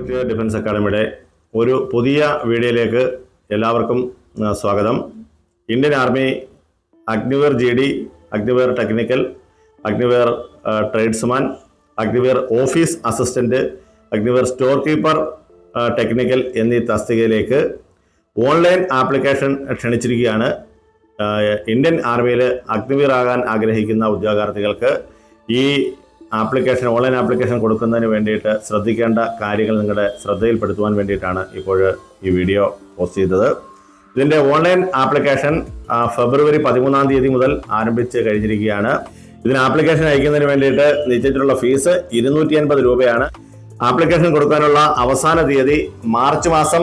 Project defence അക്കാഡമിയുടെ ഒരു പുതിയ വീഡിയോയിലേക്ക് എല്ലാവർക്കും സ്വാഗതം. Indian army Agniveer G D Agniveer technical Agniveer tradesman Agniveer office assistant Agniveer store keeper technical എന്നീ തസ്തികയിലേക്ക് ഓൺലൈൻ ആപ്ലിക്കേഷൻ ക്ഷണിച്ചിരിക്കുകയാണ്. ഇന്ത്യൻ ആർമിയിൽ അഗ്നിവീർ ആകാൻ ആഗ്രഹിക്കുന്ന ഉദ്യോഗാർത്ഥികൾക്ക് ഈ ആപ്ലിക്കേഷൻ ഓൺലൈൻ ആപ്ലിക്കേഷൻ കൊടുക്കുന്നതിന് വേണ്ടിയിട്ട് ശ്രദ്ധിക്കേണ്ട കാര്യങ്ങൾ നിങ്ങളുടെ ശ്രദ്ധയിൽപ്പെടുത്തുവാൻ വേണ്ടിയിട്ടാണ് ഇപ്പോൾ ഈ വീഡിയോ പോസ്റ്റ് ചെയ്തത്. ഇതിന്റെ ഓൺലൈൻ ആപ്ലിക്കേഷൻ ഫെബ്രുവരി പതിമൂന്നാം തീയതി മുതൽ ആരംഭിച്ച് കഴിഞ്ഞിരിക്കുകയാണ്. ഇതിന് ആപ്ലിക്കേഷൻ അയക്കുന്നതിന് വേണ്ടിയിട്ട് നിശ്ചയിച്ചിട്ടുള്ള ഫീസ് ഇരുന്നൂറ്റി അൻപത് രൂപയാണ്. ആപ്ലിക്കേഷൻ കൊടുക്കാനുള്ള അവസാന തീയതി മാർച്ച് മാസം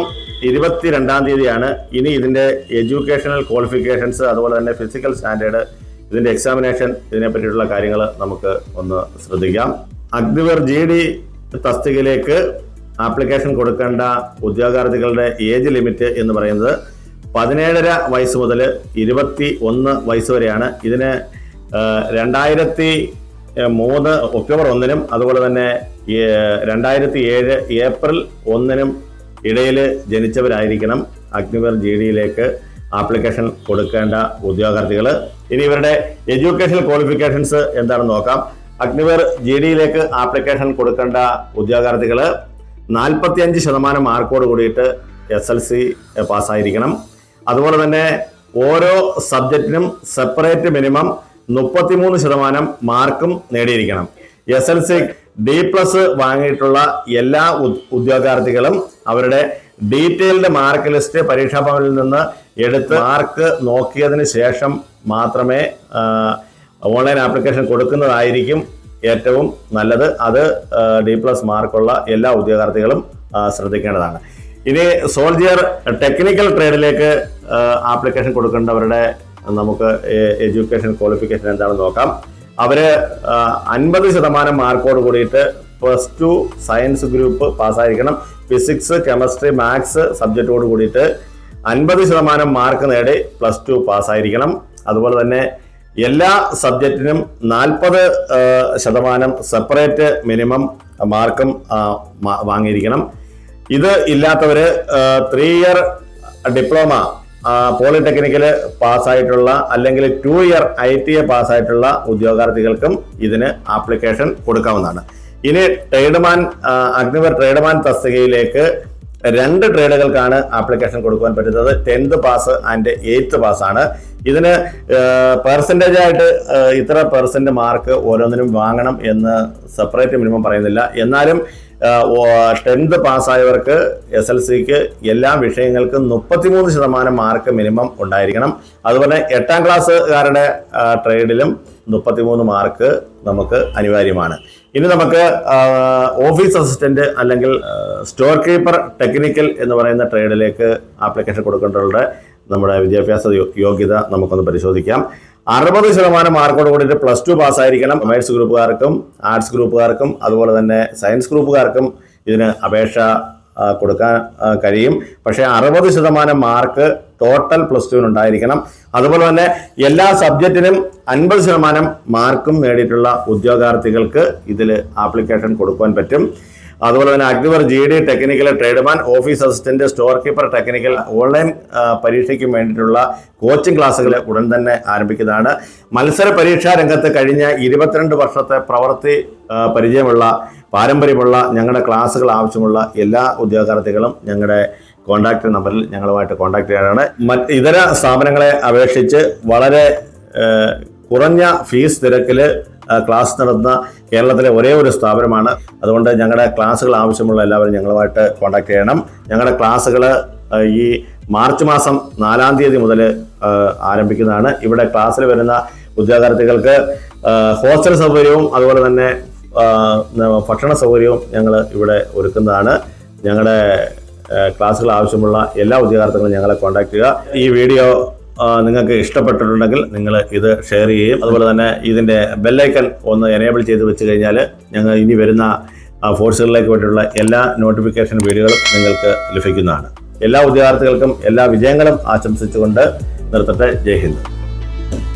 ഇരുപത്തി രണ്ടാം തീയതിയാണ്. ഇനി ഇതിന്റെ എഡ്യൂക്കേഷണൽ ക്വാളിഫിക്കേഷൻസ് അതുപോലെ തന്നെ ഫിസിക്കൽ സ്റ്റാൻഡേർഡ് ഇതിന്റെ എക്സാമിനേഷൻ ഇതിനെ പറ്റിയിട്ടുള്ള കാര്യങ്ങൾ നമുക്ക് ഒന്ന് ശ്രദ്ധിക്കാം. അഗ്നിവർ ജി ഡി തസ്തികയിലേക്ക് ആപ്ലിക്കേഷൻ കൊടുക്കേണ്ട ഉദ്യോഗാർത്ഥികളുടെ ഏജ് ലിമിറ്റ് എന്ന് പറയുന്നത് പതിനേഴര വയസ്സ് മുതൽ ഇരുപത്തി ഒന്ന് വയസ്സ് വരെയാണ്. ഇതിന് രണ്ടായിരത്തി മൂന്ന് ഒക്ടോബർ ഒന്നിനും അതുപോലെ തന്നെ രണ്ടായിരത്തി ഏഴ് ഏപ്രിൽ ഒന്നിനും ഇടയിൽ ജനിച്ചവരായിരിക്കണം അഗ്നിവർ ജി ഡിയിലേക്ക് ആപ്ലിക്കേഷൻ കൊടുക്കേണ്ട ഉദ്യോഗാർത്ഥികൾ ഇനി ഇവരുടെ എഡ്യൂക്കേഷണൽ ക്വാളിഫിക്കേഷൻസ് എന്താണെന്ന് നോക്കാം. അഗ്നിവർ ജി ഡിയിലേക്ക് ആപ്ലിക്കേഷൻ കൊടുക്കേണ്ട ഉദ്യോഗാർത്ഥികൾ നാൽപ്പത്തിയഞ്ച് ശതമാനം മാർക്കോട് കൂടിയിട്ട് എസ് എൽ സി പാസ്സായിരിക്കണം. അതുപോലെ തന്നെ ഓരോ സബ്ജക്റ്റിനും സെപ്പറേറ്റ് മിനിമം മുപ്പത്തിമൂന്ന് ശതമാനം മാർക്കും നേടിയിരിക്കണം. S L C D plus വാങ്ങിയിട്ടുള്ള എല്ലാ ഉദ്യോഗാർത്ഥികളും അവരുടെ ഡീറ്റെയിൽഡ് മാർക്ക് ലിസ്റ്റ് പരീക്ഷാ ഭവനിൽ നിന്ന് എടുത്ത് മാർക്ക് നോക്കിയതിന് ശേഷം മാത്രമേ ഓൺലൈൻ ആപ്ലിക്കേഷൻ കൊടുക്കുന്നതായിരിക്കും ഏറ്റവും നല്ലത്. അത് ഡി പ്ലസ് മാർക്കുള്ള എല്ലാ ഉദ്യോഗാർത്ഥികളും ശ്രദ്ധിക്കേണ്ടതാണ്. ഇനി സോൾജിയർ ടെക്നിക്കൽ ട്രേഡിലേക്ക് ആപ്ലിക്കേഷൻ കൊടുക്കേണ്ടവരുടെ നമുക്ക് എഡ്യൂക്കേഷൻ ക്വാളിഫിക്കേഷൻ എന്താണെന്ന് നോക്കാം. അവർ അൻപത് ശതമാനം മാർക്കോട് കൂടിയിട്ട് പ്ലസ് ടു സയൻസ് ഗ്രൂപ്പ് പാസ്സായിരിക്കണം. ഫിസിക്സ് കെമിസ്ട്രി മാത്സ് സബ്ജക്റ്റോട് കൂടിയിട്ട് അൻപത് ശതമാനം മാർക്ക് നേടി പ്ലസ് ടു പാസ്സായിരിക്കണം. അതുപോലെ തന്നെ എല്ലാ സബ്ജക്റ്റിനും നാൽപ്പത് ശതമാനം സെപ്പറേറ്റ് മിനിമം മാർക്കും വാങ്ങിയിരിക്കണം. ഇത് ഇല്ലാത്തവർ ത്രീ ഇയർ ഡിപ്ലോമ പോളിടെക്നിക്കൽ പാസ്സായിട്ടുള്ള അല്ലെങ്കിൽ two year I T A പാസ്സായിട്ടുള്ള ഉദ്യോഗാർത്ഥികൾക്കും ഇതിന് ആപ്ലിക്കേഷൻ കൊടുക്കാവുന്നതാണ്. ഇനി ട്രേഡ്മാൻ അഗ്നിവർ ട്രേഡ്മാൻ തസ്തികയിലേക്ക് രണ്ട് ട്രേഡുകൾക്കാണ് ആപ്ലിക്കേഷൻ കൊടുക്കുവാൻ പറ്റുന്നത്. Tenth pass and eighth pass ആണ്. ഇതിന് പെർസെന്റേജ് ആയിട്ട് ഇത്ര പെർസെന്റ് മാർക്ക് ഓരോന്നിനും വാങ്ങണം എന്ന് സെപ്പറേറ്റ് മിനിമം പറയുന്നില്ല. എന്നാലും ടെൻത്ത് പാസ്സായവർക്ക് എസ് എൽ സിക്ക് എല്ലാ വിഷയങ്ങൾക്കും മുപ്പത്തിമൂന്ന് ശതമാനം മാർക്ക് മിനിമം ഉണ്ടായിരിക്കണം. അതുപോലെ എട്ടാം ക്ലാസ്സുകാരുടെ ട്രേഡിലും മുപ്പത്തിമൂന്ന് മാർക്ക് നമുക്ക് അനിവാര്യമാണ്. ഇനി നമുക്ക് ഓഫീസ് അസിസ്റ്റന്റ് അല്ലെങ്കിൽ സ്റ്റോർ കീപ്പർ ടെക്നിക്കൽ എന്ന് പറയുന്ന ട്രേഡിലേക്ക് ആപ്ലിക്കേഷൻ കൊടുക്കേണ്ടവരുടെ നമ്മുടെ വിദ്യാഭ്യാസ യോഗ്യത നമുക്കൊന്ന് പരിശോധിക്കാം. അറുപത് ശതമാനം മാർക്കോട് കൂടിയിട്ട് പ്ലസ് ടു പാസ്സായിരിക്കണം കൊമേഴ്സ് ഗ്രൂപ്പുകാർക്കും ആർട്സ് ഗ്രൂപ്പുകാർക്കും അതുപോലെ തന്നെ സയൻസ് ഗ്രൂപ്പുകാർക്കും ഇതിന് അപേക്ഷ കൊടുക്കാൻ കഴിയും. പക്ഷേ അറുപത് ശതമാനം മാർക്ക് ടോട്ടൽ പ്ലസ് ടുവിന് ഉണ്ടായിരിക്കണം അതുപോലെ തന്നെ എല്ലാ സബ്ജക്റ്റിനും അൻപത് ശതമാനം മാർക്കും നേടിയിട്ടുള്ള ഉദ്യോഗാർത്ഥികൾക്ക് ഇതിൽ ആപ്ലിക്കേഷൻ കൊടുക്കുവാൻ പറ്റും. അതുപോലെ തന്നെ Agniveer G D technical tradesman office assistant store keeper technical online പരീക്ഷയ്ക്ക് വേണ്ടിയിട്ടുള്ള കോച്ചിങ് ക്ലാസ്സുകൾ ഉടൻ തന്നെ ആരംഭിക്കുന്നതാണ്. മത്സര പരീക്ഷാ രംഗത്ത് കഴിഞ്ഞ ഇരുപത്തിരണ്ട് വർഷത്തെ പ്രവൃത്തി പരിചയമുള്ള പാരമ്പര്യമുള്ള ഞങ്ങളുടെ ക്ലാസ്സുകൾ ആവശ്യമുള്ള എല്ലാ ഉദ്യോഗാർത്ഥികളും ഞങ്ങളുടെ കോൺടാക്ട് നമ്പറിൽ ഞങ്ങളുമായിട്ട് കോൺടാക്ട് ചെയ്യാനാണ് മറ്റ് ഇതര സ്ഥാപനങ്ങളെ അപേക്ഷിച്ച് വളരെ കുറഞ്ഞ ഫീസ് നിരക്കിൽ ക്ലാസ് നടത്തുന്ന കേരളത്തിലെ ഒരേ ഒരു സ്ഥാപനമാണ്. അതുകൊണ്ട് ഞങ്ങളുടെ ക്ലാസ്സുകൾ ആവശ്യമുള്ള എല്ലാവരും ഞങ്ങളുമായിട്ട് കോൺടാക്ട് ചെയ്യണം. ഞങ്ങളുടെ ക്ലാസ്സുകൾ ഈ മാർച്ച് മാസം നാലാം തീയതി മുതൽ ആരംഭിക്കുന്നതാണ്. ഇവിടെ ക്ലാസ്സിൽ വരുന്ന ഉദ്യോഗാർത്ഥികൾക്ക് ഹോസ്റ്റൽ സൗകര്യവും അതുപോലെ തന്നെ ഭക്ഷണ സൗകര്യവും ഞങ്ങൾ ഇവിടെ ഒരുക്കുന്നതാണ്. ഞങ്ങളുടെ ക്ലാസ്സുകൾ ആവശ്യമുള്ള എല്ലാ ഉദ്യോഗാർത്ഥികളും ഞങ്ങളെ കോൺടാക്ട് ചെയ്യുക. ഈ വീഡിയോ നിങ്ങൾക്ക് ഇഷ്ടപ്പെട്ടിട്ടുണ്ടെങ്കിൽ നിങ്ങൾ ഇത് ഷെയർ ചെയ്യുകയും അതുപോലെ തന്നെ ഇതിന്റെ ബെല്ലൈക്കൺ ഒന്ന് എനേബിൾ ചെയ്ത് വെച്ച് കഴിഞ്ഞാൽ ഞങ്ങൾ ഇനി വരുന്ന ഫോഴ്സുകളിലേക്ക് വേണ്ടിയുള്ള എല്ലാ നോട്ടിഫിക്കേഷൻ വീഡിയോകളും നിങ്ങൾക്ക് ലഭിക്കുന്നതാണ്. എല്ലാ ഉദ്യോഗാർത്ഥികൾക്കും എല്ലാ വിജയങ്ങളും ആശംസിച്ചുകൊണ്ട് നിർത്തട്ടെ. ജയ് ഹിന്ദ്.